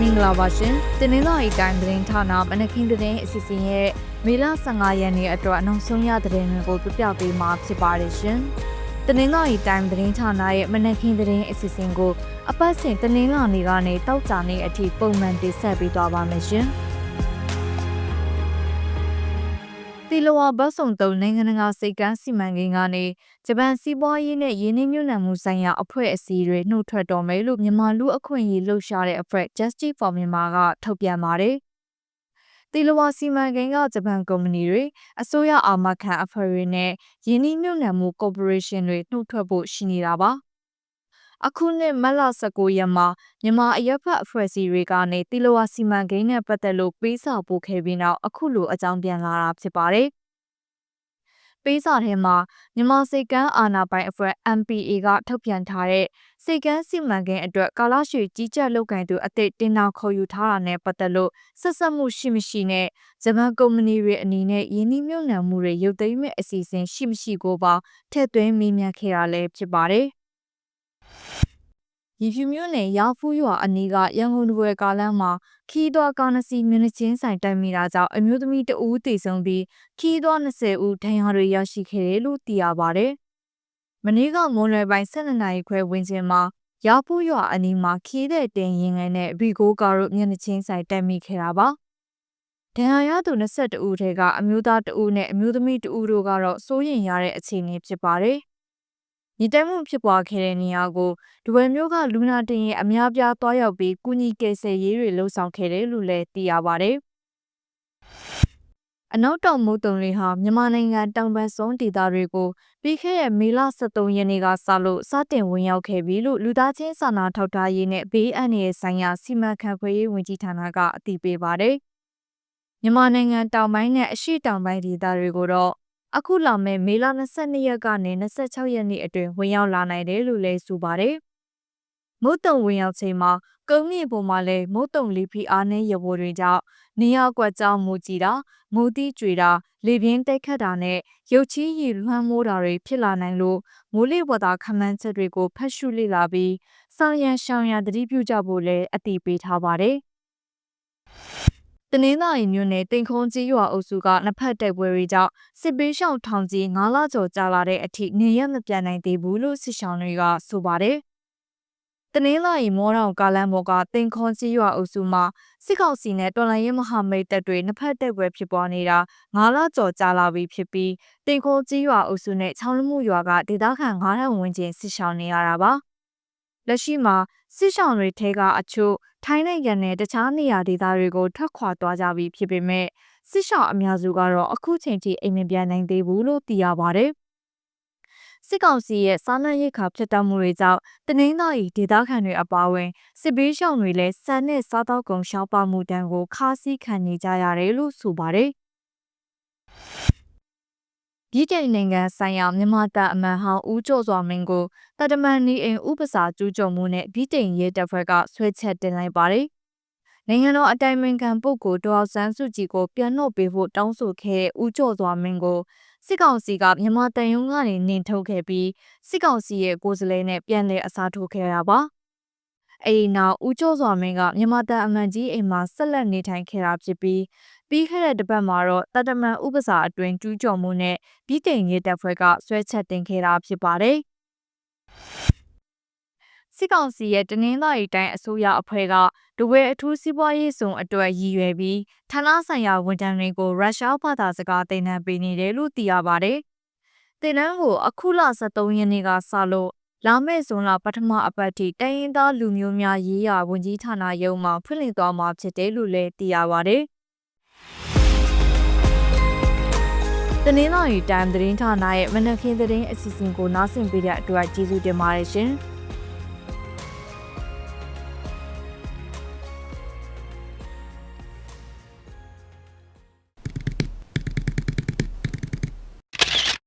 မင်္ဂလာပါရှင်တင်းနှင်းသားဤတိုင်းသတင်းဌာနမနခင်သတင်းအစီအစဉ်ရဲ့မေလ15ရက်နေ့အတွက်နောက်ဆုံးရသတင်းတွေကိုပြပြပေးမှာဖြစ်ပါတယ်ရှင်တင်းနှင်းသားဤတိုင်းသတင်းဌာနရဲ့မနခင်သတင်းအစီအစဉ်ကိုအပတ်စဉ်တင်းနှင်းလာနေကနေတောက်ကြနေအထိပုံမှန်တင်ဆက်ပေးသွားပါမယ်ရှင် တီလဝါဘတ်စုံတုံနိုင်ငံတကာစိတ်ကမ်းစီမံကိန်းကနေဂျပန်စီးပွားရေးနဲ့ယင်းနှိမ့်ညွတ်နှံမှုဆိုင်ရာအဖွဲ့အစည်းတွေနှုတ်ထွက်တော်မယ်လို့မြန်မာလူအခွင့်အရေးလှုပ်ရှားတဲ့အဖွဲ့ Justice for Myanmar ကထုတ်ပြန်ပါတယ်။တီလဝါစီမံကိန်းကဂျပန်ကုမ္ပဏီတွေအစိုးရအာမခံအဖွဲ့တွေနဲ့ယင်းနှိမ့်ညွတ်နှံမှုကော်ပိုရေးရှင်းတွေနှုတ်ထွက်ဖို့ရှိနေတာပါ။ အခုနှစ်မတ်လ19ရက်မှာမြန်မာအရက်ဖတ်အဖွဲ့အစည်းတွေကနေတီလဝါစီမံကိန်းနဲ့ပတ်သက်လို့ပေးစာပို့ခဲ့ပြီးနောက်အခုလိုအကြောင်းပြန်လာတာဖြစ်ပါတယ်။ပေးစာထဲမှာမြန်မာစိတ်ကမ်းအာဏာပိုင်အဖွဲ့ MPA ကထုတ်ပြန်ထားတဲ့စိတ်ကမ်းစီမံကိန်းအတွက်ကာလရှည်ကြီးကြပ်လုပ်ကင်သူအသစ်တင်နာခေါ်ယူထားတာနဲ့ပတ်သက်လို့ဆက်ဆက်မှုရှိမရှိနဲ့ဂျပန်ကုမ္ပဏီတွေအနေနဲ့ယင်းနှိမ့်မြုံနှံမှုတွေရုပ်သိမ်းမဲ့အစီအစဉ်ရှိမရှိကိုပါထည့်သွင်းမေးမြန်းခဲ့တာလည်းဖြစ်ပါတယ်။ ရီဖြူမြို့နယ်ရာဖူးရွာအနီးကရန်ကုန်တပွဲကားလမ်းမှာခီးသွွားကားနှစ်စီးမြင်းချင်းဆိုင်တိုက်မိတာကြောင့်အမျိုးသမီးတဦးသေဆုံးပြီးခီးသွွား20ဦးဒဏ်ရာတွေရရှိခဲ့တယ်လို့သိရပါတယ်။မနေ့ကမွန်လွယ်ပိုင်း12နာရီခွဲဝန်းကျင်မှာရာဖူးရွာအနီးမှာခီးတဲ့တင်ရင်ငယ်နဲ့ဘီကိုကာတို့မြင်းချင်းဆိုင်တိုက်မိခဲ့တာပါ။ဒဏ်ရာရသူ22ဦးထဲကအမျိုးသား2ဦးနဲ့အမျိုးသမီး2ဦးတို့ကတော့စိုးရင်ရတဲ့အခြေအနေဖြစ်ပါတယ်။ ညီတက်မှုဖြစ်ပွားခဲ့တဲ့နေရာကိုဒဝယ်မျိုးကလူနာတင်ရင်အများပြားသွားရောက်ပြီးကုညီကယ်ဆယ်ရေးတွေလှုပ်ဆောင်ခဲ့တယ်လို့လည်းသိရပါဗျ။အနောက်တောင်မုတ်တုံတွေဟာမြန်မာနိုင်ငံတောင်ပန်းဆုံးဒေသတွေကိုပြီးခဲ့တဲ့မေလ23ရက်နေ့ကစလို့စတင်ဝင်ရောက်ခဲ့ပြီလို့လူသားချင်းစာနာထောက်ထားရေးနဲ့ဘေးအန္တရာယ်ဆိုင်ရာစီမံခန့်ခွဲရေးဝန်ကြီးဌာနကအသိပေးပါတယ်။မြန်မာနိုင်ငံတောင်ပိုင်းနဲ့အရှေ့တောင်ပိုင်းဒေသတွေကိုတော့ အခုလာမယ့်မေလ22ရက်ကနေ26ရက်နေ့အတွင်းဝင်ရောက်လာနိုင်တယ်လို့လည်းဆိုပါတယ်။မုတ်တုံဝင်ရောက်ချိန်မှာကုန်းမြင့်ပေါ်မှာလည်းမုတ်တုံလီဖီအားနဲ့ရပေါ်တွေကြောင့်နေရာကွက်ကြောင်မူကြည်တာမူတီးကြွေတာလေပြင်းတိုက်ခတ်တာနဲ့ရုတ်ချီးရီလွှမ်းမိုးတာတွေဖြစ်လာနိုင်လို့မိုးလေဝသခန့်မှန်းချက်တွေကိုဖတ်ရှုလေ့လာပြီးစောင်းရန်ရှောင်းရန်တတိပြုကြဖို့လည်းအသိပေးထားပါတယ်။ တနင်္သာရီမြို့နယ်တင်ခုံကြီးရွာအုပ်စုကနှစ်ဖက်တိုက်ပွဲတွေကြောင့်စစ်ပေးရှောင်ထောင်ကြီး9လကျော်ကြာလာတဲ့အထိနေရမပြန်နိုင်သေးဘူးလို့စစ်ရှောင်တွေကဆိုပါတယ်။တနင်္လာရီမောတောင်ကားလမ်းပေါ်ကတင်ခွန်ကြီးရွာအုပ်စုမှာစစ်ကောင်စီနဲ့တော်လှန်ရေးမဟာမိတ်တပ်တွေနှစ်ဖက်တိုက်ပွဲဖြစ်ပွားနေတာ9လကျော်ကြာလာပြီဖြစ်ပြီးတင်ခွန်ကြီးရွာအုပ်စုနဲ့ချောင်းလမှုရွာကဒေသခံ9000ဝန်းကျင်စစ်ရှောင်နေရတာပါ။ လက်ရှိမှာစစ်ရှောင်တွေထဲကအချို့ထိုင်းနိုင်ငံနဲ့တခြားနေရာဒေသတွေကိုထွက်ခွာသွားကြပြီဖြစ်ပေမဲ့စစ်ရှောင်အများစုကတော့အခုချိန်ထိအိမ်မပြန်နိုင်သေးဘူးလို့သိရပါတယ်။စစ်ကောင်စီရဲ့စားနပ်ရိက္ခာဖျက်တောက်မှုတွေကြောင့်တနင်္သာရီဒေသခံတွေအပါအဝင်စစ်ဘေးရှောင်တွေလည်းစံနဲ့စားတောက်ကုန်ရှောင်ပါမှုတန်းကိုခါးစည်းခံနေကြရတယ်လို့ဆိုပါတယ်။ ဗြိတိန်နိုင်ငံဆိုင်ရာမြန်မာတပ်အမန်ဟောင်းဦးကျော်စွာမင်းကိုတတမန်နေအိမ်ဥပစာကျူးကျော်မှုနဲ့ဗြိတိန်ရဲတပ်ဖွဲ့ကဆွဲချက်တင်လိုက်ပါတယ်။နိုင်ငံတော်အတိုင်ပင်ခံပုဂ္ဂိုလ်ဒေါ်ဆန်းစုကြည်ကိုပြန်နှုတ်ပေးဖို့တောင်းဆိုခဲ့တဲ့ဦးကျော်စွာမင်းကိုစစ်ကောင်စီကမြန်မာတန်ယုံကနေနှင်ထုတ်ခဲ့ပြီးစစ်ကောင်စီရဲ့ကိုယ်စားလှယ်နဲ့ပြန်လည်အစားထိုးခဲ့တာပါ။အဲဒီနောက်ဦးကျော်စွာမင်းကမြန်မာတန်အမန်ကြီးအိမ်မှာဆက်လက်နေထိုင်ခဲ့တာဖြစ်ပြီး ပြီးခဲ့တဲ့တပတ်မှာတော့တတမန်ဥပစာအတွင်းကျူးကျော်မှုနဲ့ပြည်တိန်ရေးတပ်ဖွဲ့ကဆွဲချက်တင်ခဲ့တာဖြစ်ပါတယ်။စစ်ကောင်စီရဲ့တနင်္လာရီတိုင်းအစိုးရအဖွဲ့ကဒဝဲအထူးစီးပွားရေးဆောင်အတွက်ရည်ရွယ်ပြီးဌာနဆိုင်ရာဝန်ထမ်းတွေကိုရုရှားဘာသာစကားသင်တန်းပေးနေတယ်လို့သိရပါတယ်။သင်တန်းကိုအခုလ23ရက်နေ့ကစလို့လာမယ့်ဇွန်လပထမအပတ်ထိတိုင်းရင်းသားလူမျိုးများရေးရာဝန်ကြီးဌာနရုံးမှဖွင့်လှစ်သွားမှာဖြစ်တယ်လို့လည်းသိရပါတယ်။ တနင်္လာရီတိုင်းသတင်းဌာနရဲ့မနက်ခင်းသတင်းအစီအစဉ်ကိုနားဆင်ပေးတဲ့အတွက်ကျေးဇူးတင်ပါတယ်ရှင်။